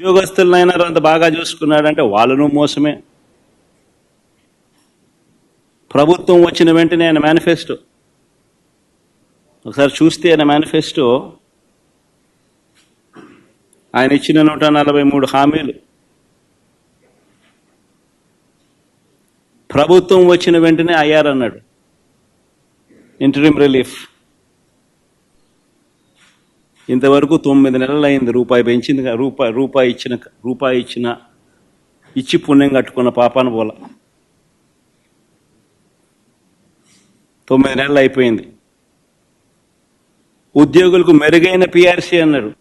ఉద్యోగస్తులనైనా అంత బాగా చూసుకున్నాడంటే వాళ్ళను మోసమే. ప్రభుత్వం వచ్చిన వెంటనే ఆయన మేనిఫెస్టో. ఒకసారి చూస్తే ఆయన మేనిఫెస్టో ఆయన ఇచ్చిన నూట నలభై మూడు హామీలు. ప్రభుత్వం వచ్చిన వెంటనే అయ్యారన్నాడు. Interim relief. ఇంతవరకు తొమ్మిది నెలలు అయింది రూపాయి పెంచింది రూపాయి రూపాయి ఇచ్చిన రూపాయి ఇచ్చిన ఇచ్చి పుణ్యం కట్టుకున్న పాపాన పోల. తొమ్మిది నెలలు అయిపోయింది ఉద్యోగులకు మెరుగైన పిఆర్సీ అన్నారు.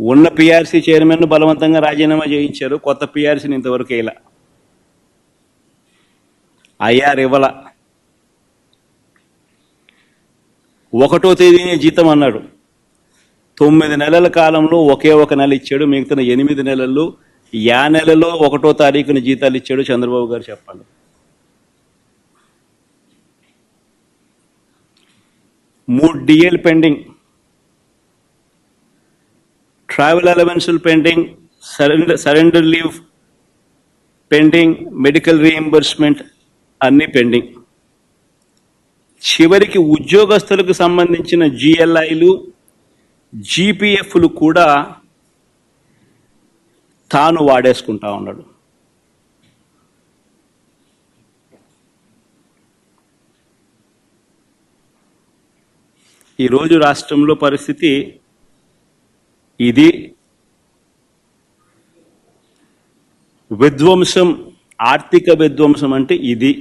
ఉన్న పిఆర్సీ చైర్మన్ బలవంతంగా రాజీనామా చేయించారు. కొత్త పిఆర్సీని ఇంతవరకు ఇలా ఐఆర్ ఇవ్వలా. ఒకటో తేదీనే జీతం అన్నాడు. తొమ్మిది నెలల కాలంలో ఒకే ఒక నెల ఇచ్చాడు మిగతా ఎనిమిది నెలల్లో యా నెలలో ఒకటో తారీఖున జీతాలు ఇచ్చాడు చంద్రబాబు గారు చెప్పండి. మూడు DL pending travel allowances pending surrender surrender leave pending medical reimbursement అన్ని పెండింగ్. చివరికి ఉద్యోగస్తులకు సంబంధించిన జిఎల్ఐలు జీపీఎఫ్లు కూడా తాను వాడేసుకుంటా ఉన్నాడు. ఈరోజు రాష్ట్రంలో పరిస్థితి ఇది. విధ్వంసం ఆర్థిక విధ్వంసం అంటే ఇది.